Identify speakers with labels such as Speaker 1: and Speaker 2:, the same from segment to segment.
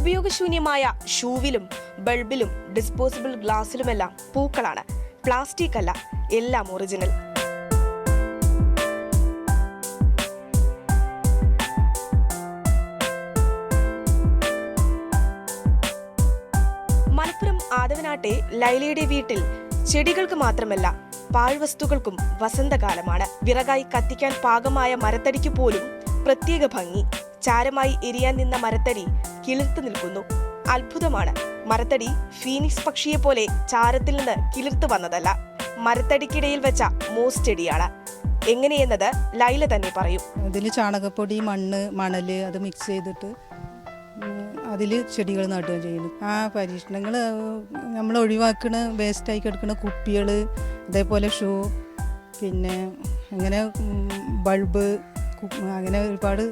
Speaker 1: ഉപയോഗശൂന്യമായ ഷൂവിലും ബൾബിലും ഡിസ്പോസിബിൾ ഗ്ലാസ്സിലുമെല്ലാം പൂക്കളാണ്. പ്ലാസ്റ്റിക് അല്ല എല്ലാം ഒറിജിനൽ. മലപ്പുറം ആദവനാട്ടെ ലൈലയുടെ വീട്ടിൽ ചെടികൾക്ക് മാത്രമല്ല പാഴ്വസ്തുക്കൾക്കും വസന്തകാലമാണ്. വിറകായി കത്തിക്കാൻ പാകമായ മരത്തടിക്ക് പോലും പ്രത്യേക ഭംഗി. ചാരമായി എരിയാൻ നിന്ന മരത്തടി കിളിർത്തു നിൽക്കുന്നു. അത്ഭുതമാണ്. മരത്തടി ഫീനിക്സ് പക്ഷിയെ പോലെ ചാരത്തിൽ നിന്ന് കിളിർത്തു വന്നതല്ല. മരത്തടിക്കിടയിൽ വെച്ച മോസ് ചെടിയാണ്. എങ്ങനെയെന്നത് ലൈല തന്നെ പറയും.
Speaker 2: അതിൽ ചാണകപ്പൊടി മണ്ണ് മണൽ അത് മിക്സ് ചെയ്തിട്ട് അതിൽ ചെടികൾ നടുകയും ചെയ്യുന്നു. ആ പരീക്ഷണങ്ങൾ നമ്മൾ ഒഴിവാക്കണ വേസ്റ്റായി കിടക്കുന്ന കുപ്പികൾ അതേപോലെ ഷൂ പിന്നെ അങ്ങനെ ബൾബ് അങ്ങനെ ഒരുപാട്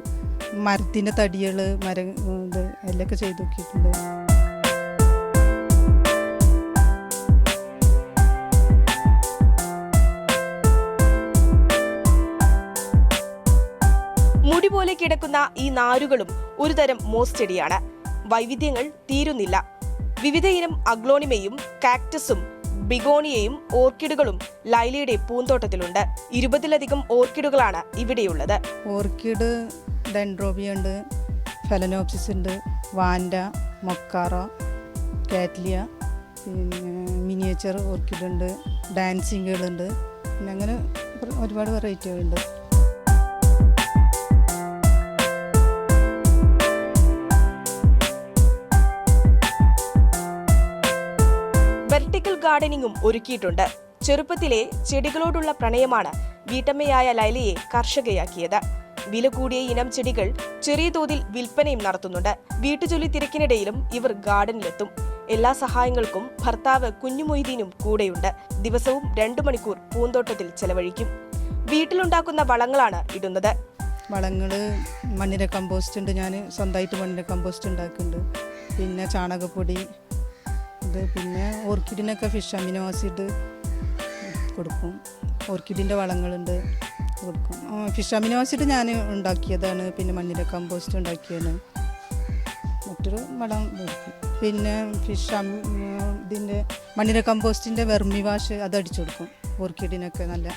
Speaker 2: മരത്തിന്റെ തടികൾ മരം ഇത് എല്ലൊക്കെ ചെയ്ത് നോക്കിയിട്ടുണ്ട്.
Speaker 1: മുടി പോലെ കിടക്കുന്ന ഈ നാരുകളും ഒരുതരം മോസ് ചെടിയാണ്. വൈവിധ്യങ്ങൾ തീരുന്നില്ല. വിവിധയിനം അഗ്ലോണിമയും കാക്ടസും ബിഗോണിയയും ഓർക്കിഡുകളും ലൈലയുടെ പൂന്തോട്ടത്തിലുണ്ട്. ഇരുപതിലധികം ഓർക്കിഡുകളാണ് ഇവിടെയുള്ളത്.
Speaker 2: ഓർക്കിഡ് ഡെൻഡ്രോബിയ ഉണ്ട് ഫെലനോപ്സിസ് ഉണ്ട് വാൻഡ മൊക്കാറ കാറ്റ്ലിയ പിന്നെ മിനിയേച്ചർ ഓർക്കിഡ് ഉണ്ട് ഡാൻസിങ്ങുകളുണ്ട് പിന്നെ അങ്ങനെ ഒരു- ഒരുപാട് വെറൈറ്റികളുണ്ട്
Speaker 1: വെർട്ടിക്കൽ ഗാർഡനിങ്ങും ഒരുക്കിയിട്ടുണ്ട്. ചെറുപ്പത്തിലെ ചെടികളോടുള്ള പ്രണയമാണ് വീട്ടമ്മയായ ലൈലയെ കർഷകയാക്കിയത്. വില കൂടിയ ഇനം ചെടികൾ ചെറിയ തോതിൽ വിൽപ്പനയും നടത്തുന്നുണ്ട്. വീട്ടുജോലി തിരക്കിനിടയിലും ഇവർ ഗാർഡനിലെത്തും. എല്ലാ സഹായങ്ങൾക്കും ഭർത്താവ് കുഞ്ഞുമൊയ്തീനും കൂടെയുണ്ട്. ദിവസവും രണ്ടു മണിക്കൂർ പൂന്തോട്ടത്തിൽ ചെലവഴിക്കും. വീട്ടിലുണ്ടാക്കുന്ന വളങ്ങളാണ് ഇടുന്നത്.
Speaker 2: വളങ്ങൾ മണ്ണിര കമ്പോസ്റ്റ് ഉണ്ട്. ഞാൻ സ്വന്തമായിട്ട് മണ്ണിര കമ്പോസ്റ്റ് ഉണ്ടാക്കുന്നുണ്ട്. പിന്നെ ചാണകപ്പൊടി ഇത് പിന്നെ ഓർക്കിഡിനൊക്കെ ഫിഷ് അമിനോ ആസിഡ് കൊടുക്കും. ഓർക്കിഡിന്റെ വളങ്ങളുണ്ട്. കൊടുക്കും ഫിഷ് അമിനോ ആസിഡ് ഞാൻ ഉണ്ടാക്കിയതാണ്. പിന്നെ മണ്ണിര കമ്പോസ്റ്റ് ഉണ്ടാക്കിയാണ്. മറ്റൊരു വളം കൊടുക്കും പിന്നെ ഫിഷ് ഇതിന്റെ മണ്ണിര കമ്പോസ്റ്റിന്റെ വെർമി വാഷ് അത് അടിച്ചു കൊടുക്കും. ഓർക്കിഡിനൊക്കെ നല്ല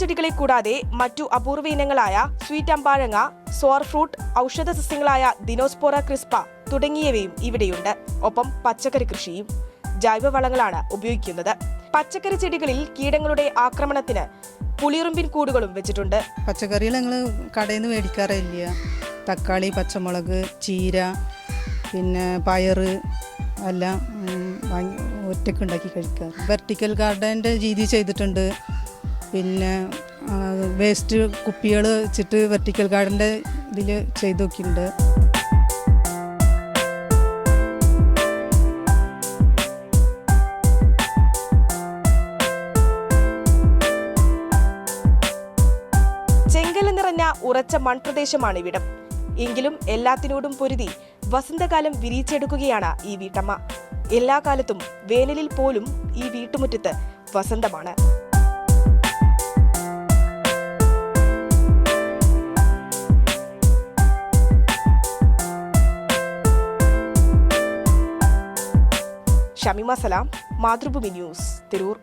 Speaker 1: ചെടികളെ കൂടാതെ മറ്റു അപൂർവ ഇനങ്ങളായ സ്വീറ്റ് അമ്പാഴങ്ങ സോർ ഫ്രൂട്ട് ഔഷധ സസ്യങ്ങളായ ദിനോസ്പോറ ക്രിസ്പ തുടങ്ങിയവയും ഇവിടെയുണ്ട്. ഒപ്പം പച്ചക്കറി കൃഷിയും ജൈവവളങ്ങളാണ് ഉപയോഗിക്കുന്നത്. പച്ചക്കറി ചെടികളിൽ കീടങ്ങളുടെ ആക്രമണത്തിന് പുളിറുമ്പിൻ കൂടുകളും വെച്ചിട്ടുണ്ട്.
Speaker 2: പച്ചക്കറികൾ ഞങ്ങൾ കടയിൽ നിന്ന് മേടിക്കാറില്ല. തക്കാളി പച്ചമുളക് ചീര പിന്നെ പയറ് എല്ലാം ഒറ്റയ്ക്ക് ഉണ്ടാക്കി കഴിക്കാറ്. വെർട്ടിക്കൽ ഗാർഡന്റെ രീതി ചെയ്തിട്ടുണ്ട്. പിന്നെ വേസ്റ്റ് കുപ്പികൾ വെച്ചിട്ട് വെർട്ടിക്കൽ ഗാർഡന്റെ ഇതിൽ ചെയ്തു നോക്കിയിട്ടുണ്ട്.
Speaker 1: ഉറച്ച മൺപ്രദേശമാണ് ഇവിടം. എങ്കിലും എല്ലാത്തിനോടും പൊരുതി വസന്തകാലം വിരിച്ചെടുക്കുകയാണ് ഈ വീട്ടമ്മ. എല്ലാ കാലത്തും വേനലിൽ പോലും ഈ വീട്ടുമുറ്റത്ത് വസന്തമാണ്. ഷമിമ സലാം മാതൃഭൂമി ന്യൂസ് തിരൂർ.